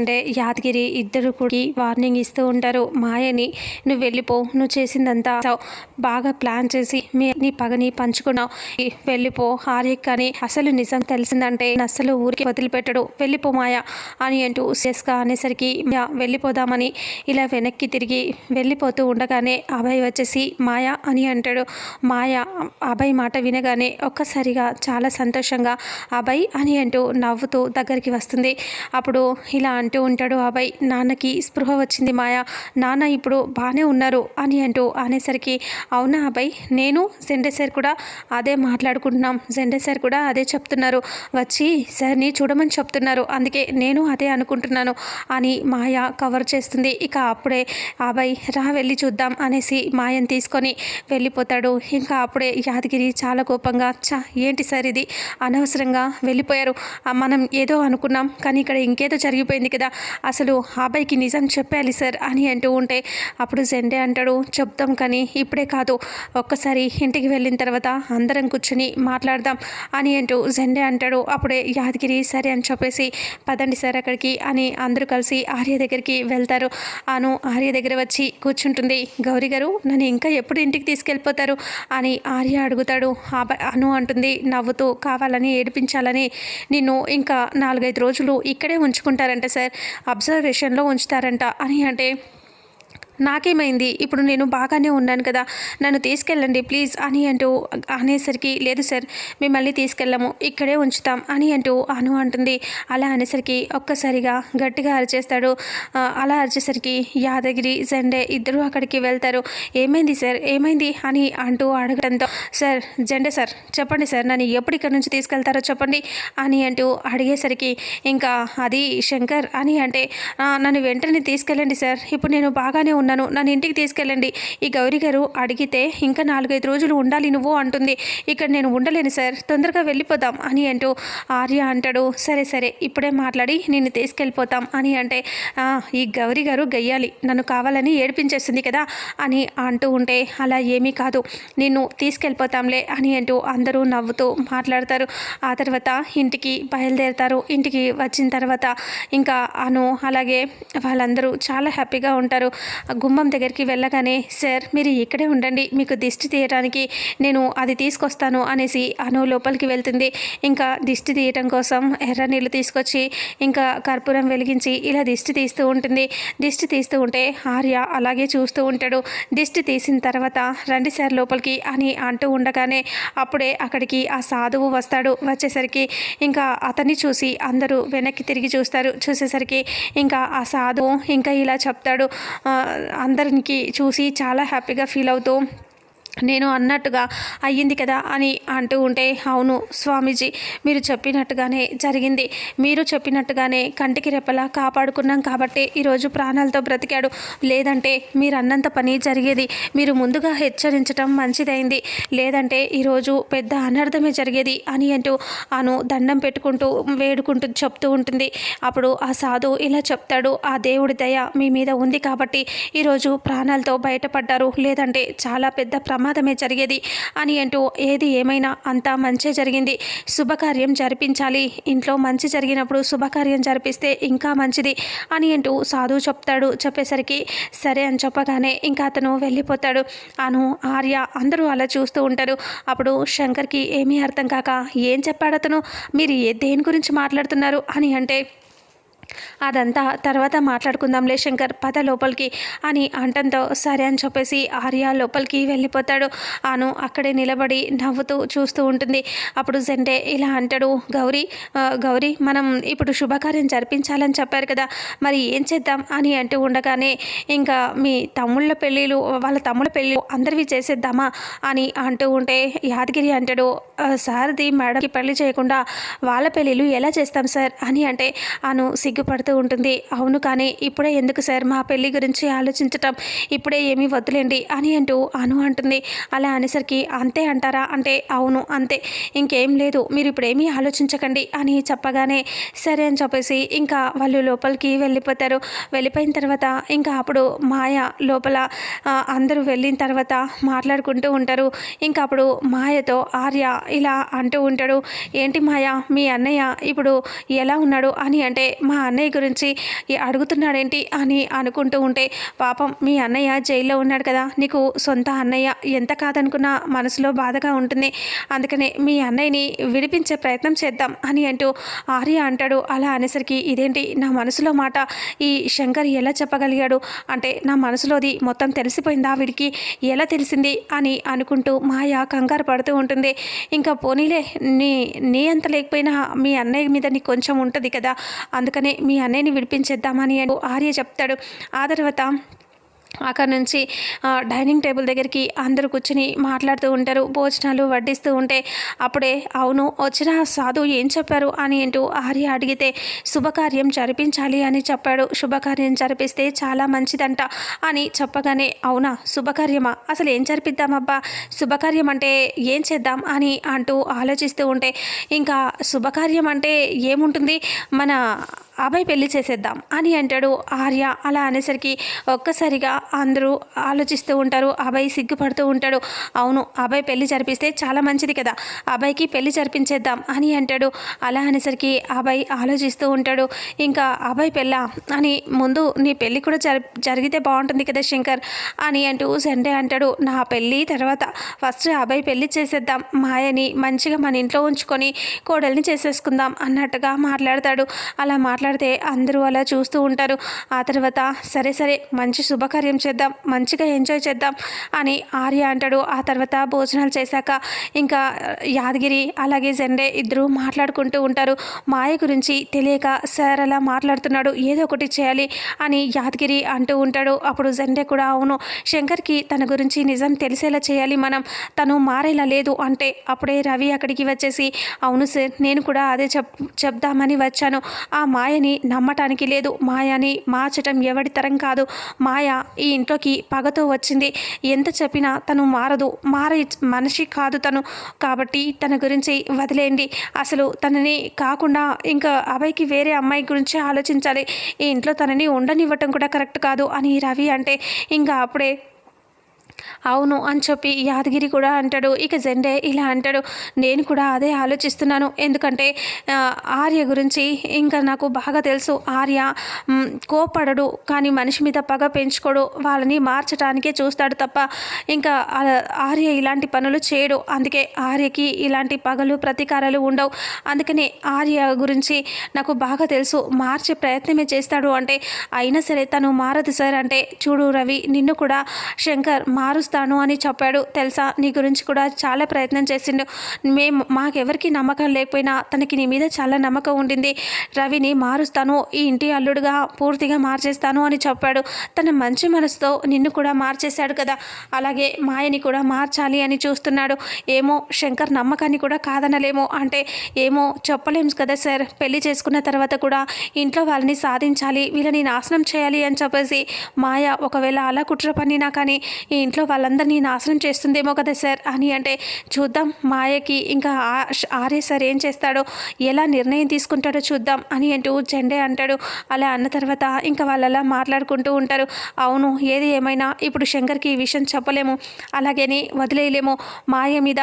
అంటే యాదగిరి ఇద్దరు కూడా వార్నింగ్ ఇస్తూ ఉంటారు. మాయని నువ్వు వెళ్ళిపో నువ్వు చేసిందంతా బాగా ప్లాన్ చేసి మీ నీ పగని పంచుకున్నావు. వెళ్ళిపో ఆర్యక్ కానీ అసలు నిజం తెలిసిందంటే అసలు ఊరికి వదిలిపెట్టడు. వెళ్ళిపో మాయ అని అంటూ సేస్గా అనేసరికి వెళ్ళిపోదామని ఇలా వెనక్కి తిరిగి వెళ్ళిపోతూ ఉండగానే అభయ్ వచ్చేసి మాయ అని అంటాడు. మాయ అభయ్ మాట వినగానే ఒక్కసారిగా చాలా సంతోషంగా అభయ్ అని అంటూ నవ్వుతూ దగ్గరికి వస్తుంది. అప్పుడు ఇలా అంటూ ఉంటాడు అబ్బాయి నాన్నకి స్పృహ వచ్చింది మాయా. నాన్న ఇప్పుడు బాగానే ఉన్నారు అని అంటూ అనేసరికి అవునా అబ్బాయి నేను జెండే సార్ కూడా అదే మాట్లాడుకుంటున్నాం. జెండే సార్ కూడా అదే చెప్తున్నారు. వచ్చి సార్ని చూడమని చెప్తున్నారు. అందుకే నేను అదే అనుకుంటున్నాను అని మాయ కవర్ చేస్తుంది. ఇక అప్పుడే అబ్బాయి రా వెళ్ళి చూద్దాం అనేసి మాయని తీసుకొని వెళ్ళిపోతాడు. ఇంకా అప్పుడే యాదగిరి చాలా కోపంగా చా ఏంటి సార్ ఇది? అనవసరంగా వెళ్ళిపోయారు. మనం ఏదో అనుకున్నాం. కానీ ఇక్కడ ఇంకేదో జరిగిపోయింది కదా. అసలు అబ్బాయికి నిజం చెప్పాలి సార్ అని అంటూ ఉంటే అప్పుడు జెండే అంటాడు. చెప్తాం కానీ ఇప్పుడే కాదు. ఒక్కసారి ఇంటికి వెళ్ళిన తర్వాత అందరం కూర్చొని మాట్లాడదాం అని అంటూ జెండే అంటాడు. అప్పుడే యాదగిరి సరే అని చెప్పేసి పదండి సార్ అక్కడికి అని అందరూ కలిసి ఆర్య దగ్గరికి వెళ్తారు. అను ఆర్య దగ్గర వచ్చి కూర్చుంటుంది. గౌరీ గారు నన్ను ఇంకా ఎప్పుడు ఇంటికి తీసుకెళ్ళిపోతారు? అని ఆర్య అడుగుతాడు. అను అంటుంది నవ్వుతూ కావాలని ఏడిపించాలని నిన్ను ఇంకా నాలుగైదు రోజులు ఇక్కడే ఉంచుకుంటారంట సార్. అబ్జర్వేషన్లో ఉంచుతారంట. అని అంటే నాకేమైంది? ఇప్పుడు నేను బాగానే ఉన్నాను కదా. నన్ను తీసుకెళ్ళండి ప్లీజ్ అని అంటూ అనేసరికి లేదు సార్ మిమ్మల్ని తీసుకెళ్ళము. ఇక్కడే ఉంచుతాం అని అంటూ అను అంటుంది. అలా అనేసరికి ఒక్కసారిగా గట్టిగా అరిచేస్తాడు. అలా అరిచేసరికి యాదగిరి జెండే ఇద్దరు అక్కడికి వెళ్తారు. ఏమైంది సార్? ఏమైంది? అని అంటూ అడగడంతో సార్ జెండే సార్ చెప్పండి సార్ నన్ను ఎప్పుడు ఇక్కడ నుంచి తీసుకెళ్తారో చెప్పండి అని అంటూ అడిగేసరికి ఇంకా అది శంకర్ అని అంటే నన్ను వెంటనే తీసుకెళ్ళండి సార్. ఇప్పుడు నేను బాగానే ఉన్నాను. నన్ను ఇంటికి తీసుకెళ్ళండి. ఈ గౌరీ గారు అడిగితే ఇంకా నాలుగైదు రోజులు ఉండాలి నువ్వు అంటుంది. ఇక్కడ నేను ఉండలేను సార్. తొందరగా వెళ్ళిపోతాం అని అంటూ ఆర్య అంటాడు. సరే సరే. ఇప్పుడే మాట్లాడి నిన్ను తీసుకెళ్ళిపోతాం అని అంటే ఈ గౌరీ గారు గయ్యాలి. నన్ను కావాలని ఏడిపించేస్తుంది కదా అని అంటూ ఉంటే అలా ఏమీ కాదు. నిన్ను తీసుకెళ్ళిపోతాంలే అని అంటూ అందరూ నవ్వుతూ మాట్లాడతారు. ఆ తర్వాత ఇంటికి బయలుదేరుతారు. ఇంటికి వచ్చిన తర్వాత ఇంకా అను అలాగే వాళ్ళందరూ చాలా హ్యాపీగా ఉంటారు. గుమ్మం దగ్గరికి వెళ్ళగానే సార్ మీరు ఇక్కడే ఉండండి మీకు దిష్టి తీయడానికి నేను అది తీసుకొస్తాను అనేసి అను లోపలికి వెళ్తుంది. ఇంకా దిష్టి తీయటం కోసం ఎర్ర నీళ్ళు తీసుకొచ్చి ఇంకా కర్పూరం వెలిగించి ఇలా దిష్టి తీస్తూ ఉంటుంది. దిష్టి తీస్తూ ఉంటే ఆర్య అలాగే చూస్తూ ఉంటాడు. దిష్టి తీసిన తర్వాత రండి సార్ లోపలికి అని అంటూ ఉండగానే అప్పుడే అక్కడికి ఆ సాధువు వస్తాడు. వచ్చేసరికి ఇంకా అతన్ని చూసి అందరూ వెనక్కి తిరిగి చూస్తారు. చూసేసరికి ఇంకా ఆ సాధువు ఇంకా ఇలా చెప్తాడు అందరికి చూసి చాలా హ్యాపీగా ఫీల్ అవుతూ నేను అన్నట్టుగా అయ్యింది కదా అని అంటూ ఉంటే అవును స్వామీజీ మీరు చెప్పినట్టుగానే జరిగింది. మీరు చెప్పినట్టుగానే కంటికి రెప్పలా కాపాడుకున్నాం కాబట్టి ఈరోజు ప్రాణాలతో బ్రతికాడు. లేదంటే మీరు అన్నంత పని జరిగేది. మీరు ముందుగా హెచ్చరించటం మంచిదైంది. లేదంటే ఈరోజు పెద్ద అనర్థమే జరిగేది అని అంటూ అను దండం పెట్టుకుంటూ వేడుకుంటూ చెప్తూ ఉంటుంది. అప్పుడు ఆ సాధు ఇలా చెప్తాడు ఆ దేవుడి దయ మీ మీద ఉంది కాబట్టి ఈరోజు ప్రాణాలతో బయటపడ్డారు. లేదంటే చాలా పెద్ద ప్రమాదం ప్రమాదమే జరిగేది అని అంటూ ఏది ఏమైనా అంతా మంచే జరిగింది. శుభకార్యం జరిపించాలి. ఇంట్లో మంచి జరిగినప్పుడు శుభకార్యం జరిపిస్తే ఇంకా మంచిది అని అంటూ సాధువు చెప్తాడు. చెప్పేసరికి సరే అని చెప్పగానే ఇంకా అతను వెళ్ళిపోతాడు. అను ఆర్య అందరూ అలా చూస్తూ ఉంటారు. అప్పుడు శంకర్కి ఏమీ అర్థం కాక ఏం చెప్పాడు అతను మీరు ఏ దేని గురించి మాట్లాడుతున్నారు? అని అంటే అదంతా తర్వాత మాట్లాడుకుందాంలే శంకర్ పద లోపలికి అని అంటంతో సరే అని చెప్పేసి ఆర్య లోపలికి వెళ్ళిపోతాడు. అను అక్కడే నిలబడి నవ్వుతూ చూస్తూ ఉంటుంది. అప్పుడు జెండే ఇలా అంటాడు గౌరీ గౌరీ మనం ఇప్పుడు శుభకార్యం జరిపించాలని చెప్పారు కదా మరి ఏం చేద్దాం? అని అంటూ ఉండగానే ఇంకా మీ తమ్ముళ్ళ పెళ్ళిళ్ళు వాళ్ళ తమ్ముళ్ళ పెళ్ళి అందరివి చేసేద్దామా? అని అంటూ ఉంటే యాదగిరి అంటాడు సారది మేడంకి పెళ్ళి చేయకుండా వాళ్ళ పెళ్ళిళ్ళు ఎలా చేస్తాం సార్? అని అంటే అను సిగ్గుపడుతూ ఉంటుంది. అవును కానీ ఇప్పుడే ఎందుకు సార్ మా పెళ్ళి గురించి ఆలోచించటం? ఇప్పుడే ఏమీ వద్దులేండి అని అంటూ అను అంటుంది. అలా అనేసరికి అంతే అంటారా? అంటే అవును అంతే. ఇంకేం లేదు మీరు ఇప్పుడేమీ ఆలోచించకండి అని చెప్పగానే సరే అని చెప్పేసి ఇంకా వాళ్ళు లోపలికి వెళ్ళిపోతారు. వెళ్ళిపోయిన తర్వాత ఇంకా అప్పుడు మాయ లోపల అందరూ వెళ్ళిన తర్వాత మాట్లాడుకుంటూ ఉంటారు. ఇంకా అప్పుడు మాయతో ఆర్య ఇలా అంటూ ఉంటాడు. ఏంటి మాయ? మీ అన్నయ్య ఇప్పుడు ఎలా ఉన్నాడు? అని అంటే మా అన్నయ్య గురించి అడుగుతున్నాడేంటి అని అనుకుంటూ ఉంటే పాపం మీ అన్నయ్య జైల్లో ఉన్నాడు కదా నీకు సొంత అన్నయ్య ఎంత కాదనుకున్నా మనసులో బాధగా ఉంటుంది. అందుకనే మీ అన్నయ్యని విడిపించే ప్రయత్నం చేద్దాం అని అంటూ ఆర్య అంటాడు. అలా అనేసరికి ఇదేంటి నా మనసులో మాట? ఈ శంకర్ ఎలా చెప్పగలిగాడు? అంటే నా మనసులోది మొత్తం తెలిసిపోయిందా వీడికి? ఎలా తెలిసింది? అని అనుకుంటూ మాయ కంగారు పడుతూ ఉంటుంది. ఇంకా పోనీలే నీ నీ అంత లేకపోయినా మీ అన్నయ్య మీద నీకు కొంచెం ఉంటుంది కదా. అందుకనే మీ అన్నయ్యని విడిపించేద్దామని ఆర్య చెప్తాడు. ఆ తర్వాత అక్కడ నుంచి డైనింగ్ టేబుల్ దగ్గరికి అందరూ కూర్చుని మాట్లాడుతూ ఉంటారు భోజనాలు వడ్డిస్తూ ఉంటే అప్పుడే అవును వచ్చిన సాధు ఏం చెప్పారు అని అంటూ ఆర్య అడిగితే శుభకార్యం జరిపించాలి అని చెప్పాడు. శుభకార్యం జరిపిస్తే చాలా మంచిదంట అని చెప్పగానే అవునా శుభకార్యమా? అసలు ఏం జరిపిద్దామబ్బా? శుభకార్యం అంటే ఏం చేద్దాం అని అంటూ ఆలోచిస్తూ ఉంటే ఇంకా శుభకార్యం అంటే ఏముంటుంది? మన అబ్బాయి పెళ్ళి చేసేద్దాం అని అంటాడు ఆర్య. అలా అనేసరికి ఒక్కసారిగా అందరూ ఆలోచిస్తూ ఉంటారు. అబ్బాయి సిగ్గుపడుతూ ఉంటాడు. అవును అబ్బాయి పెళ్ళి జరిపిస్తే చాలా మంచిది కదా. అబ్బాయికి పెళ్ళి జరిపించేద్దాం అని అంటాడు. అలా అనేసరికి అబ్బాయి ఆలోచిస్తూ ఉంటాడు. ఇంకా అబ్బాయి పెళ్ళ? అని ముందు నీ పెళ్ళి కూడా జరి జరిగితే బాగుంటుంది కదా శంకర్ అని అంటూ సండే అంటాడు. నా పెళ్ళి తర్వాత ఫస్ట్ అబ్బాయి పెళ్ళి చేసేద్దాం. మాయని మంచిగా మన ఇంట్లో ఉంచుకొని కోడల్ని చేసేసుకుందాం అన్నట్టుగా మాట్లాడతాడు. అలా మాట్లాడితే అందరూ అలా చూస్తూ ఉంటారు. ఆ తర్వాత సరే సరే మంచి శుభకార్యం చేద్దాం మంచిగా ఎంజాయ్ చేద్దాం అని ఆర్య అంటాడు. ఆ తర్వాత భోజనాలు చేశాక ఇంకా యాదగిరి అలాగే జెండే ఇద్దరు మాట్లాడుకుంటూ ఉంటారు. మాయ గురించి తెలియక సార్ అలా మాట్లాడుతున్నాడు ఏదో ఒకటి చేయాలి అని యాదగిరి అంటూ ఉంటాడు. అప్పుడు జెండే కూడా అవును శంకర్కి తన గురించి నిజం తెలిసేలా చేయాలి మనం తను మారేలా లేదు అంటే అప్పుడే రవి అక్కడికి వచ్చేసి అవును సార్ నేను కూడా అదే చెప్ చెప్దామని వచ్చాను. ఆ మాయని నమ్మటానికి లేదు. మాయని మార్చటం ఎవడి తరం కాదు. మాయ ఈ ఈ ఇంట్లోకి పగతో వచ్చింది. ఎంత చెప్పినా తను మారదు. మారే మనిషి కాదు తను. కాబట్టి తన గురించి వదిలేయండి. అసలు తనని కాకుండా ఇంకా అబ్బాయికి వేరే అమ్మాయి గురించి ఆలోచించాలి. ఈ ఇంట్లో తనని ఉండనివ్వటం కూడా కరెక్ట్ కాదు అని రవి అంటే ఇంకా అప్పుడే అవును అని చెప్పి యాదగిరి కూడా అంటాడు. ఇక జెండే ఇలా అంటాడు. నేను కూడా అదే ఆలోచిస్తున్నాను. ఎందుకంటే ఆర్య గురించి ఇంకా నాకు బాగా తెలుసు. ఆర్య కోపడడు కానీ మనిషి మీద పగ పెంచుకోడు. వాళ్ళని మార్చడానికే చూస్తాడు తప్ప ఇంకా ఆర్య ఇలాంటి పనులు చేయడు. అందుకే ఆర్యకి ఇలాంటి పగలు ప్రతీకారాలు ఉండవు. అందుకనే ఆర్య గురించి నాకు బాగా తెలుసు. మార్చే ప్రయత్నమే చేస్తాడు. అంటే అయినా సరే తను మారదు సార్. అంటే చూడు రవి నిన్ను కూడా శంకర్ మా మారుస్తాను అని చెప్పాడు. తెలుసా? నీ గురించి కూడా చాలా ప్రయత్నం చేసిండు. మేము మాకెవరికి నమ్మకం లేకపోయినా తనకి నీ మీద చాలా నమ్మకం ఉండింది. రవిని మారుస్తాను ఈ ఇంటి అల్లుడుగా పూర్తిగా మార్చేస్తాను అని చెప్పాడు. తన మంచి మనసుతో నిన్ను కూడా మార్చేశాడు కదా. అలాగే మాయని కూడా మార్చాలి అని చూస్తున్నాడు. ఏమో శంకర్ నమ్మకాన్ని కూడా కాదనలేమో అంటే ఏమో చెప్పలేము కదా సార్. పెళ్ళి చేసుకున్న తర్వాత కూడా ఇంట్లో వాళ్ళని సాధించాలి వీళ్ళని నాశనం చేయాలి అని చెప్పేసి మాయ ఒకవేళ అలా కుట్ర పన్నినా కానీ ఈ ఇంట్లో వాళ్ళందరినీ నాశనం చేస్తుందేమో కదా సార్ అని అంటే చూద్దాం మాయకి ఇంకా ఆర్య సార్ ఏం చేస్తాడో ఎలా నిర్ణయం తీసుకుంటాడో చూద్దాం అని అంటూ జెండే అంటాడు. అలా అన్న తర్వాత ఇంకా వాళ్ళు అలా మాట్లాడుకుంటూ ఉంటారు. అవును ఏది ఏమైనా ఇప్పుడు శంకర్కి ఈ విషయం చెప్పలేము. అలాగని వదిలేయలేము. మాయ మీద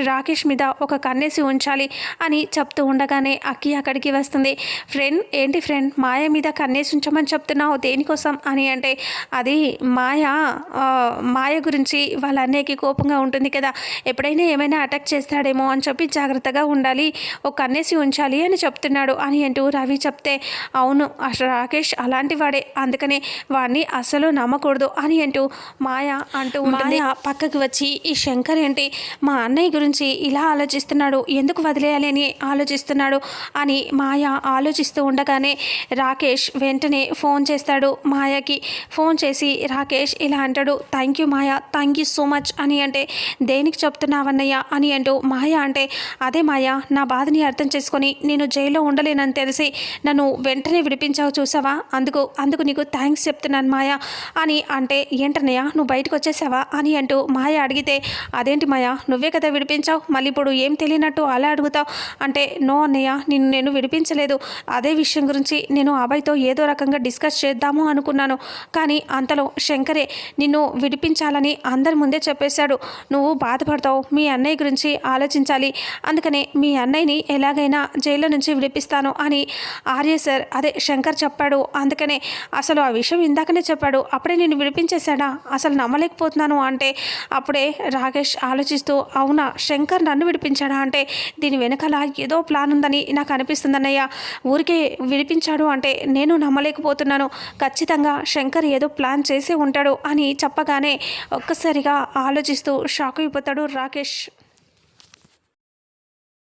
రాకేష్ మీద ఒక కన్నేసి ఉంచాలి అని చెప్తూ ఉండగానే అక్కి అక్కడికి వస్తుంది. ఫ్రెండ్ ఏంటి ఫ్రెండ్? మాయ మీద కన్నేసి ఉంచమని చెప్తున్నావు దేనికోసం అని అంటే అది మాయ మాయ మాయ గురించి వాళ్ళ అన్నయ్యకి కోపంగా ఉంటుంది కదా. ఎప్పుడైనా ఏమైనా అటాక్ చేస్తాడేమో అని చెప్పి జాగ్రత్తగా ఉండాలి. ఒక కన్నేసి ఉంచాలి అని చెప్తున్నాడు. అని అంటూ రవి చెప్తే అవును రాకేష్ అలాంటి వాడే. అందుకనే వాడిని అసలు నమ్మకూడదు. అని అంటూ మాయ అంటూ ఉంటుంది. మాయ పక్కకి వచ్చి ఈ శంకర్ ఏంటి? మా అన్నయ్య గురించి ఇలా ఆలోచిస్తున్నాడు. ఎందుకు వదిలేయాలి అని ఆలోచిస్తున్నాడు? అని మాయ ఆలోచిస్తూ ఉండగానే రాకేష్ వెంటనే ఫోన్ చేస్తాడు మాయకి. ఫోన్ చేసి రాకేష్ ఇలా అంటాడు. Thank you Maya. Thank you so much అని అంటే దేనికి చెప్తున్నావన్నయ్య? అని అంటూ మాయ అంటే అదే మాయ నా బాధని అర్థం చేసుకొని నేను జైల్లో ఉండలేనని తెలిసి నన్ను వెంటనే విడిపించావు చూసావా? అందుకు అందుకు నీకు థ్యాంక్స్ చెప్తున్నాను మాయ అని అంటే ఏంటన్నయ్య నువ్వు బయటకు వచ్చేసావా? అని అంటూ మాయ అడిగితే అదేంటి మాయ నువ్వే కదా విడిపించావు? మళ్ళీ ఇప్పుడు ఏం తెలియనట్టు అలా అడుగుతావు? అంటే నో అన్నయ్య నిన్ను నేను విడిపించలేదు. అదే విషయం గురించి నేను అబ్బాయితో ఏదో రకంగా డిస్కస్ చేద్దాము అనుకున్నాను. కానీ అంతలో శంకరే నిన్ను విడిపించా విడిపించాలని అందరి ముందే చెప్పేశాడు. నువ్వు బాధపడతావు. మీ అన్నయ్య గురించి ఆలోచించాలి. అందుకనే మీ అన్నయ్యని ఎలాగైనా జైల్లో నుంచి విడిపిస్తాను అని ఆర్య సార్ అదే శంకర్ చెప్పాడు. అందుకనే అసలు ఆ విషయం ఇందాకనే చెప్పాడు. అప్పుడే నేను విడిపించేశాడా? అసలు నమ్మలేకపోతున్నాను అంటే అప్పుడే రాకేష్ ఆలోచిస్తూ అవునా? శంకర్ నన్ను విడిపించాడా అంటే దీని వెనకాల ఏదో ప్లాన్ ఉందని నాకు అనిపిస్తుంది అన్నయ్య ఊరికే విడిపించాడు అంటే నేను నమ్మలేకపోతున్నాను. ఖచ్చితంగా శంకర్ ఏదో ప్లాన్ చేసి ఉంటాడు అని చెప్పగానే ఒక్కసారిగా ఆలోచిస్తూ షాక్ అయిపోతాడు రాకేష్.